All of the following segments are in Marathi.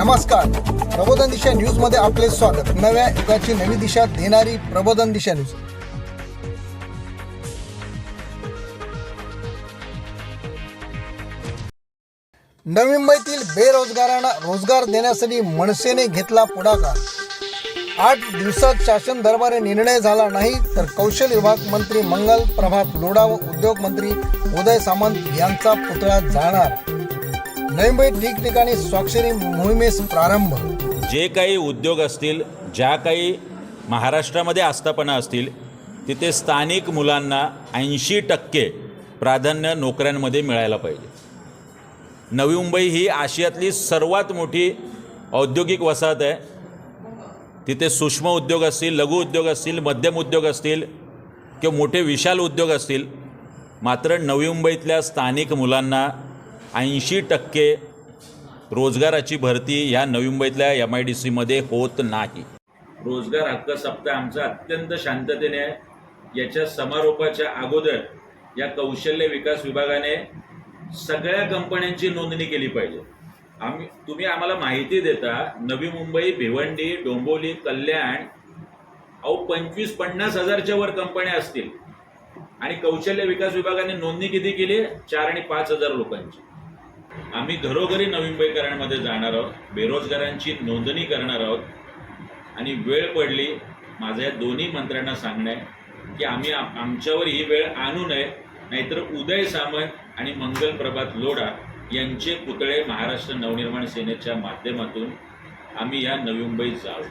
नमस्कार. प्रबोधन दिशा न्यूजमध्ये आपले स्वागत. नव्या युगाची नवी दिशा देणारी प्रबोधन दिशा न्यूज. नवी मुंबईतील बेरोजगारांना रोजगार देण्यासाठी मनसेने घेतला पुढाकार. आठ दिवसात शासन दरबारे निर्णय झाला नाही तर कौशल्य विभाग मंत्री मंगल प्रभात लोढा व उद्योग मंत्री उदय सामंत यांचा पुतळा जाणार. मुंबईत ठिकठिकाणी स्वाक्षरी मोहिमेस प्रारंभ. जे काही उद्योग असतील ज्या काही महाराष्ट्रामध्ये आस्थापना असतील तिथे स्थानिक मुलांना ऐंशी टक्के प्राधान्य नोकऱ्यांमध्ये मिळायला पाहिजे. नवी मुंबई ही आशियातली सर्वात मोठी औद्योगिक वसाहत आहे. तिथे सूक्ष्म उद्योग असतील लघु उद्योग असतील मध्यम उद्योग असतील किंवा मोठे विशाल उद्योग असतील मात्र नवी मुंबईतल्या स्थानिक मुलांना ऐंशी टक्के रोजगाराची भरती ह्या नवी मुंबईतल्या एम आय डी सीमध्ये होत नाही. रोजगार हक्क सप्ताह आमचा अत्यंत शांततेने आहे. याच्या समारोपाच्या अगोदर या कौशल्य विकास विभागाने सगळ्या कंपन्यांची नोंदणी केली पाहिजे. आम्ही तुम्ही आम्हाला माहिती देता नवी मुंबई भिवंडी डोंबोली कल्याण अहो पंचवीस पन्नास हजारच्या वर कंपन्या असतील. आणि कौशल्य विकास विभागाने नोंदणी किती केली? चार आणि पाच हजार लोकांची. आम्ही घरोघरी नवी मुंबईकरांमध्ये जाणार आहोत बेरोजगारांची नोंदणी करणार आहोत. आणि वेळ पडली माझ्या या दोन्ही मंत्र्यांना सांगणं आहे की आम्ही आमच्यावर ही वेळ आणू नये नाहीतर उदय सामंत आणि मंगल प्रभात लोढा यांचे पुतळे महाराष्ट्र नवनिर्माण सेनेच्या माध्यमातून आम्ही या नवी मुंबईत जाऊ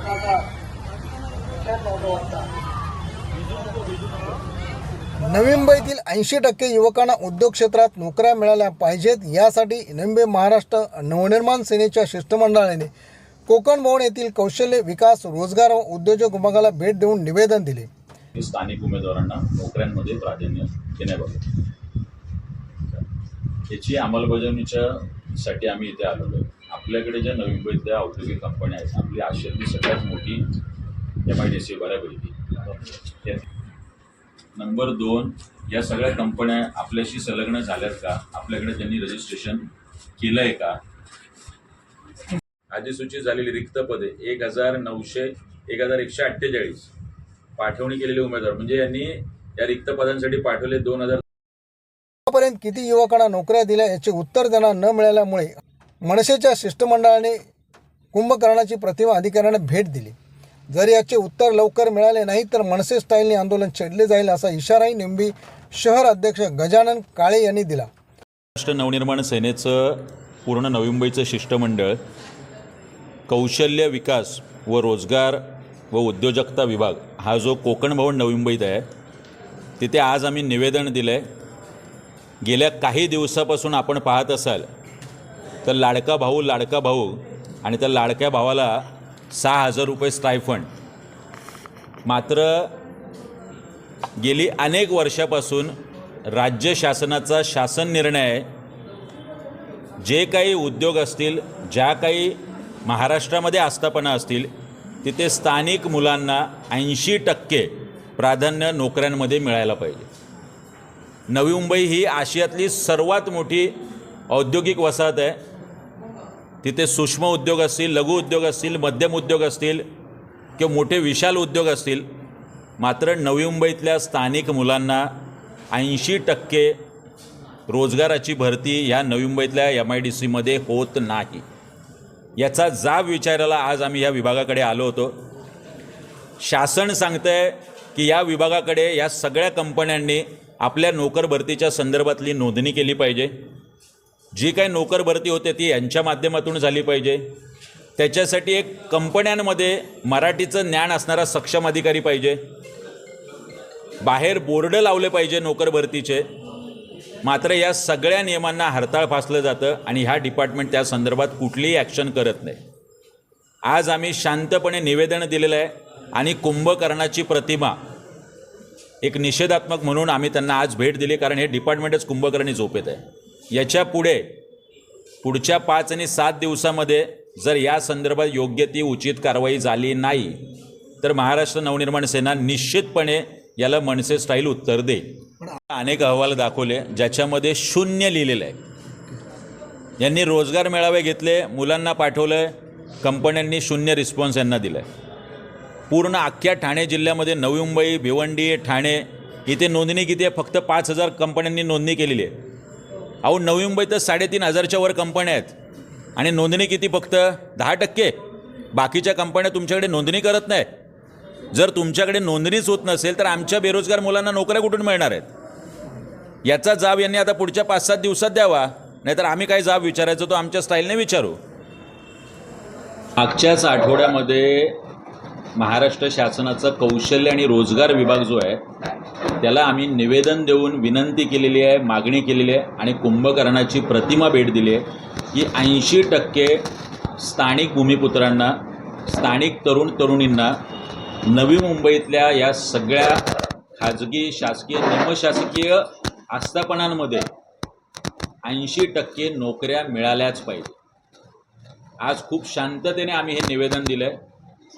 हो. नवी मुंबईतील ऐंशी टक्के युवकांना उद्योग क्षेत्रात नोकऱ्या मिळाल्या पाहिजेत. यासाठी नवी महाराष्ट्र नवनिर्माण सेनेच्या शिष्टमंडळाने कोकण भवन येथील कौशल्य विकास रोजगार व उद्योजक विभागाला भेट देऊन निवेदन दिले. स्थानिक उमेदवारांना नोकऱ्यांमध्ये प्राधान्य देण्याबाबत. याची अंमलबजावणीच्या साठी आम्ही इथे आलेलो आहे. आपल्याकडे ज्या नवी मुंबईतल्या औद्योगिक कंपन्या आहेत आपली आशियातली सगळ्यात मोठी एम आय डी बऱ्यापैकी नंबर दोन या सगळ्या कंपन्या आपल्याशी संलग्न झाल्यात का? आपल्याकडे त्यांनी रजिस्ट्रेशन केलं आहे का? अधिसूचित झालेली रिक्त पदे एक हजार नऊशे एक हजार एकशे अठ्ठेचाळीस. पाठवणी केलेले उमेदवार. म्हणजे यांनी या रिक्त पदांसाठी पाठवले दोन हजार आतापर्यंत किती युवकांना नोकऱ्या दिल्या याचे उत्तर त्यांना न मिळाल्यामुळे मनसेच्या शिष्टमंडळाने कुंभकर्णाची प्रतिमा अधिकाऱ्यांना भेट दिली. जर याचे उत्तर लवकर मिळाले नाही तर मनसे स्टाईलने आंदोलन छेडले जाईल असा इशाराही निंबी शहर अध्यक्ष गजानन काळे यांनी दिला. महाराष्ट्र नवनिर्माण सेनेचं पूर्ण नवी मुंबईचं शिष्टमंडळ कौशल्य विकास व रोजगार व उद्योजकता विभाग हा जो कोकण भवन नवी मुंबईत आहे तिथे आज आम्ही निवेदन दिलं आहे गेल्या काही दिवसापासून आपण पाहत असाल तर लाडका भाऊ लाडका भाऊ आणि त्या लाडक्या भावाला सहा हजार रुपये स्टायफंड मात्र गेली अनेक वर्षापासून राज्य शासनाचा शासन निर्णय आहे जे काही उद्योग असतील ज्या काही महाराष्ट्रामध्ये आस्थापना असतील तिथे स्थानिक मुलांना ऐंशी टक्के प्राधान्य नोकऱ्यांमध्ये मिळायला पाहिजे. नवी मुंबई ही आशियातली सर्वात मोठी औद्योगिक वसाहत आहे. तिथे सूक्ष्म उद्योग असतील लघु उद्योग असतील मध्यम उद्योग असतील किंवा मोठे विशाल उद्योग असतील मात्र नवी मुंबईतल्या स्थानिक मुलांना ऐंशी टक्के रोजगाराची भरती ह्या नवी मुंबईतल्या एम आय डी सीमध्ये होत नाही. याचा जाब विचारायला आज आम्ही या विभागाकडे आलो होतो. शासन सांगतं आहे की या विभागाकडे या सगळ्या कंपन्यांनी आपल्या नोकर भरतीच्या संदर्भातली नोंदणी केली पाहिजे. जी काही नोकर भरती होते ती यांच्या माध्यमातून झाली पाहिजे. त्याच्यासाठी एक कंपन्यांमध्ये मराठीचं ज्ञान असणारा सक्षम अधिकारी पाहिजे. बाहेर बोर्ड लावले पाहिजे नोकर भरतीचे. मात्र या सगळ्या नियमांना हरताळ फासलं जातं आणि ह्या डिपार्टमेंट त्या संदर्भात कुठलीही ॲक्शन करत नाही. आज आम्ही शांतपणे निवेदन दिलेलं आहे आणि कुंभकर्णाची प्रतिमा एक निषेधात्मक म्हणून आम्ही त्यांना आज भेट दिली कारण हे डिपार्टमेंटच कुंभकर्णी झोपेत आहे. याच्यापुढे पुढच्या पाच आणि सात दिवसामध्ये जर या संदर्भात योग्य ती उचित कारवाई झाली नाही तर महाराष्ट्र नवनिर्माण सेना निश्चितपणे याला मनसे स्टाईल उत्तर दे अनेक अहवाल दाखवले ज्याच्यामध्ये शून्य लिहिलेलं आहे. यांनी रोजगार मेळावे घेतले मुलांना पाठवलं आहे कंपन्यांनी शून्य रिस्पॉन्स यांना दिला. आहे पूर्ण अख्ख्या ठाणे जिल्ह्यामध्ये नवी मुंबई भिवंडी ठाणे इथे नोंदणी किती आहे? फक्त पाच हजार कंपन्यांनी नोंदणी केलेली आहे. अहो नवी मुंबईतच साडेतीन हजारच्या वर कंपन्या आहेत. आणि नोंदणी किती फक्त? दहा टक्के. बाकीच्या कंपन्या तुमच्याकडे नोंदणी करत नाही जर तुमच्याकडे नोंदणीच होत नसेल तर आमच्या बेरोजगार मुलांना नोकऱ्या कुठून मिळणार आहेत? याचा जाब यांनी आता पुढच्या पाच सात दिवसात द्यावा. नाहीतर आम्ही काय जाब विचारायचो तो आमच्या स्टाईलने विचारू. मागच्याच आठवड्यामध्ये महाराष्ट्र शासनाचा कौशल्य आणि रोजगार विभाग जो आहे त्याला आम्ही निवेदन देऊन विनंती केलेली आहे मागणी केलेली आहे आणि कुंभकर्णाची प्रतिमा भेट दिली आहे की ऐंशी टक्के स्थानिक भूमिपुत्रांना स्थानिक तरुण तरुणींना नवी मुंबईतल्या या सगळ्या खाजगी शासकीय निमशासकीय आस्थापनांमध्ये ऐंशी टक्के नोकऱ्या मिळाल्याच पाहिजे. आज खूप शांततेने आम्ही हे निवेदन दिलं आहे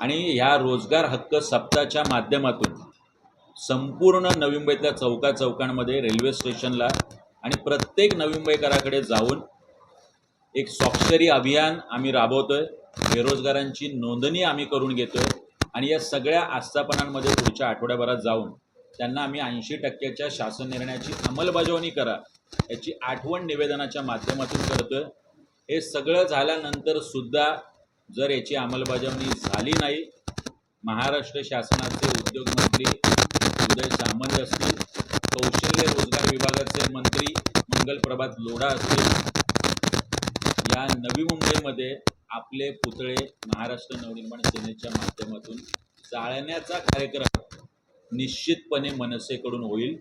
आणि ह्या रोजगार हक्क सप्ताहाच्या माध्यमातून संपूर्ण नवी मुंबईतल्या चौका चौकांमध्ये रेल्वे स्टेशनला आणि प्रत्येक नवी मुंबईकराकडे जाऊन एक स्वाक्षरी अभियान आम्ही राबवतोय. बेरोजगारांची नोंदणी आम्ही करून घेतोय आणि या सगळ्या आस्थापनांमध्ये पुढच्या आठवड्याभरात जाऊन त्यांना आम्ही ऐंशी टक्क्याच्या शासन निर्णयाची अंमलबजावणी करा याची आठवण निवेदनाच्या माध्यमातून करतोय. हे सगळं झाल्यानंतर सुद्धा जर याची अंमलबजावणी झाली नाही महाराष्ट्र शासनाचे उद्योगमंत्री उदय सामंत असतील. कौशल्य रोजगार विभागाचे मंत्री मंगल प्रभात लोढा असतील. या नवी मुंबईमध्ये आपले पुतळे महाराष्ट्र नवनिर्माण सेनेच्या माध्यमातून जाळण्याचा कार्यक्रम निश्चितपणे मनसेकडून होईल.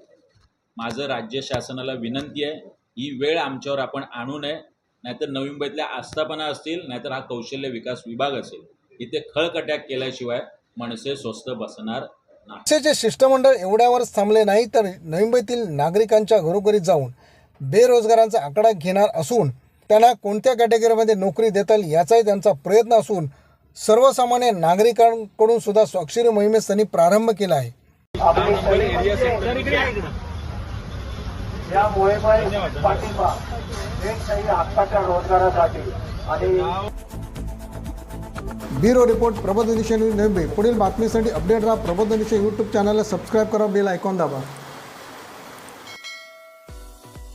माझं राज्य शासनाला विनंती आहे ही वेळ आमच्यावर आपण आणू नये. नाहीतर नवी मुंबईतल्या आस्थापना असतील नाहीतर हा कौशल्य विकास विभाग असेल. इथे खळकट्याक केल्याशिवाय मनसे स्वस्त बसणार पक्षाचे शिष्टमंडळ एवढ्यावरच थांबले नाही तर मुंबईतील नागरिकांच्या घरोघरी जाऊन बेरोजगारांचा आकडा घेणार असून त्यांना कोणत्या कॅटेगरीमध्ये नोकरी देता येईल याचाही त्यांचा प्रयत्न असून सर्वसामान्य नागरिकांकडून सुद्धा स्वाक्षरी मोहिमेस त्यांनी प्रारंभ केला आहे. या मोहिमेला पाठिंबा रोजगारासाठी. आणि bureau report Prabodh news Navi Mumbai पुढील बातमीसाठी अपडेट राहा प्रबोध यूट्यूब चॅनलला सबस्क्राईब करा बेल आयकॉन दाबा.